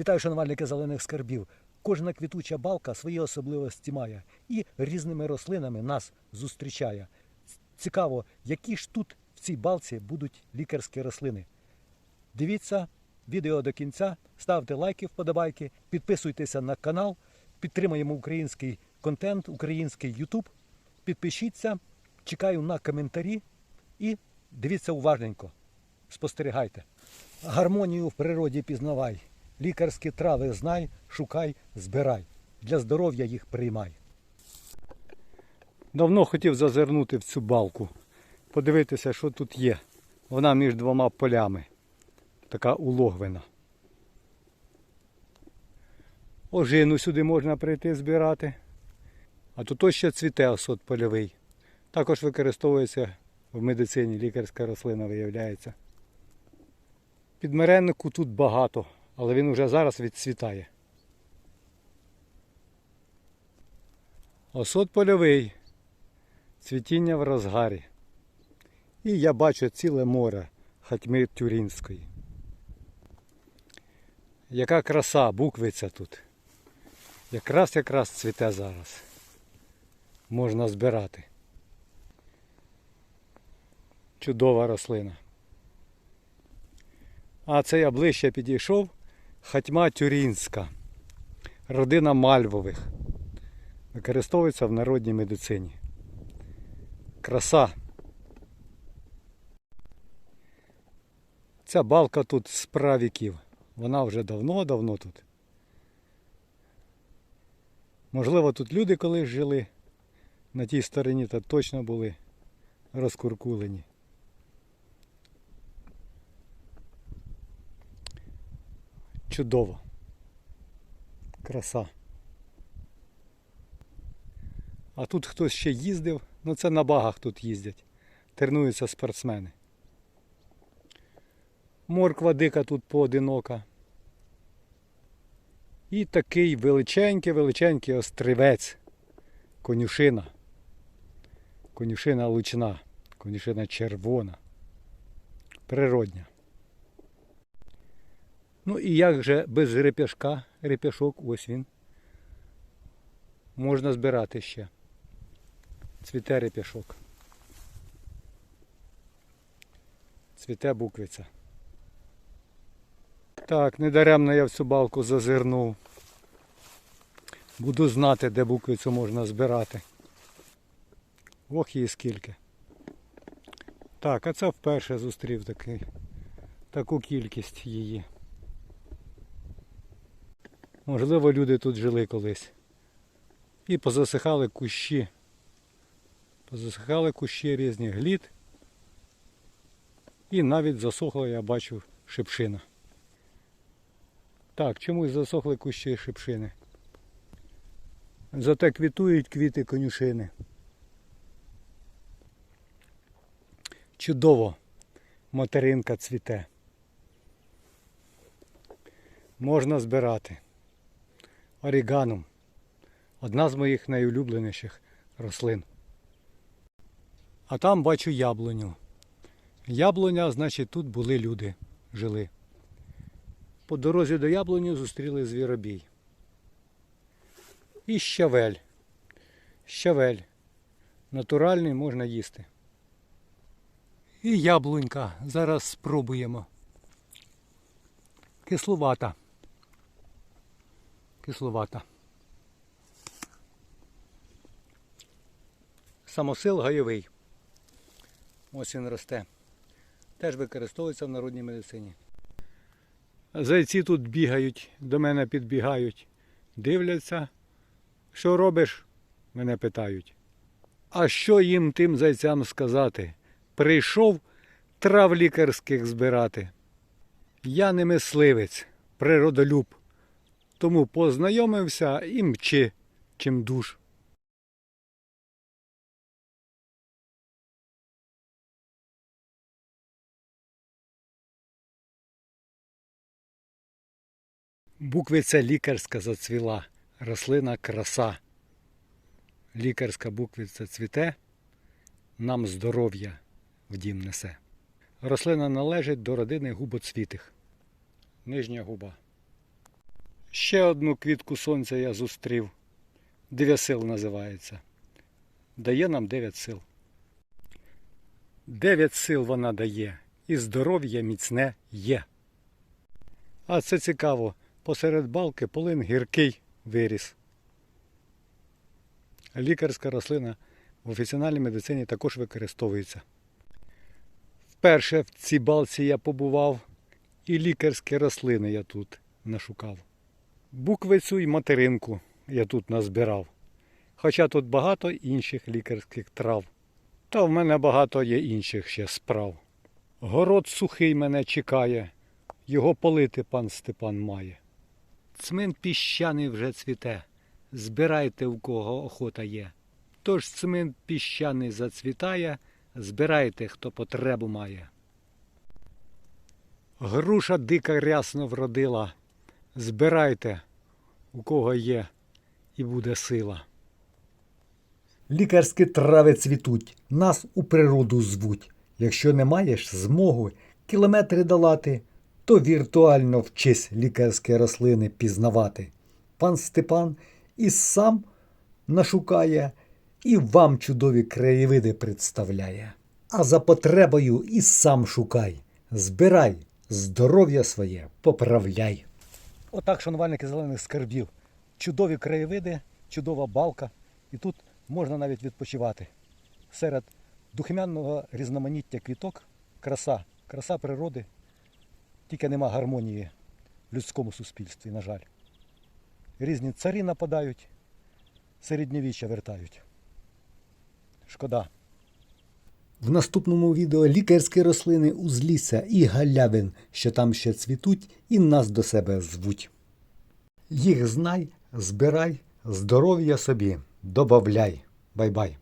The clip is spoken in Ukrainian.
Вітаю, шанувальники зелених скарбів. Кожна квітуча балка свої особливості має і різними рослинами нас зустрічає. Цікаво, які ж тут в цій балці будуть лікарські рослини. Дивіться відео до кінця, ставте лайки, вподобайки, підписуйтеся на канал, підтримуємо український контент, український Ютуб. Підпишіться, чекаю на коментарі і дивіться уважненько. Спостерігайте. Гармонію в природі пізнавай. Лікарські трави знай, шукай, збирай. Для здоров'я їх приймай. Давно хотів зазирнути в цю балку, подивитися, що тут є. Вона між двома полями. Така улогвина. Ожину сюди можна прийти збирати. А тут ще цвіте осот польовий. Також використовується в медицині лікарська рослина виявляється. Підмереннику тут багато, але він уже зараз відцвітає. Осот польовий. Цвітіння в розгарі. І я бачу ціле море хатьми Тюрінської. Яка краса, буквиця тут. Якраз якраз цвіте зараз. Можна збирати. Чудова рослина. А це я ближче підійшов. Хатьма Тюрінська. Родина Мальвових. Використовується в народній медицині. Краса. Ця балка тут з правіків. Вона вже давно-давно тут. Можливо, тут люди колись жили. На тій стороні та точно були розкуркулені. Чудово. Краса. А тут хтось ще їздив, ну це на багах тут їздять. Тренуються спортсмени. Морква дика тут поодинока. І такий величенький-величенький острівець. Конюшина. Конюшина лучна, конюшина червона. Природня. Ну і як же без реп'яшка, реп'яшок, ось він. Можна збирати ще. Цвіте реп'яшок. Цвіте буквиця. Так, недаремно я в цю балку зазирнув. Буду знати, де буквицю можна збирати. Ох її скільки. Так, а це вперше зустрів такий, таку кількість її. Можливо, люди тут жили колись. І позасихали кущі. Позасихали кущі різні глід. І навіть засохла, я бачу, шипшина. Так, чомусь засохли кущі шипшини. Зате квітують квіти конюшини. Чудово материнка цвіте. Можна збирати. Оріганум. Одна з моїх найулюбленіших рослин. А там бачу яблуню. Яблуня, значить, тут були люди, жили. По дорозі до яблуні зустріли звіробій. І щавель. Щавель. Натуральний можна їсти. І яблунька. Зараз спробуємо. Кисловата. Кисловата. Самосил гайовий. Ось він росте. Теж використовується в народній медицині. Зайці тут бігають, до мене підбігають, дивляться. Що робиш? Мене питають. А що їм тим зайцям сказати? Прийшов трав лікарських збирати. Я не мисливець, природолюб, тому познайомився і мчи, чим душ. Буквиця лікарська зацвіла, рослина краса. Лікарська буквиця цвіте, нам здоров'я в дім несе. Рослина належить до родини губоцвітих. Нижня губа. Ще одну квітку сонця я зустрів. Дев'ясил називається. Дає нам дев'ять сил. Дев'ять сил вона дає, і здоров'я міцне є. А це цікаво, посеред балки полин гіркий виріс. Лікарська рослина в офіціональній медицині також використовується. Вперше в цій балці я побував, і лікарські рослини я тут нашукав. Буквицю й материнку я тут назбирав. Хоча тут багато інших лікарських трав. Та в мене багато є інших ще справ. Город сухий мене чекає, його полити пан Степан має. Цмин піщаний вже цвіте, збирайте у кого охота є. Тож цмин піщаний зацвітає, збирайте, хто потребу має. Груша дика рясно вродила, збирайте, у кого є, і буде сила. Лікарські трави цвітуть, нас у природу звуть. Якщо не маєш змогу кілометри долати, то віртуально вчись лікарські рослини пізнавати. Пан Степан і сам нашукає, і вам чудові краєвиди представляє. А за потребою і сам шукай, збирай, здоров'я своє поправляй. Отак, шанувальники зелених скарбів. Чудові краєвиди, чудова балка. І тут можна навіть відпочивати. Серед духмяного різноманіття квіток краса, краса природи. Тільки нема гармонії в людському суспільстві, на жаль. Різні царі нападають, середньовіччя вертають. Шкода. В наступному відео лікарські рослини узлісся і галявин, що там ще цвітуть, і нас до себе звуть. Їх знай, збирай, здоров'я собі, добавляй. Бай-бай.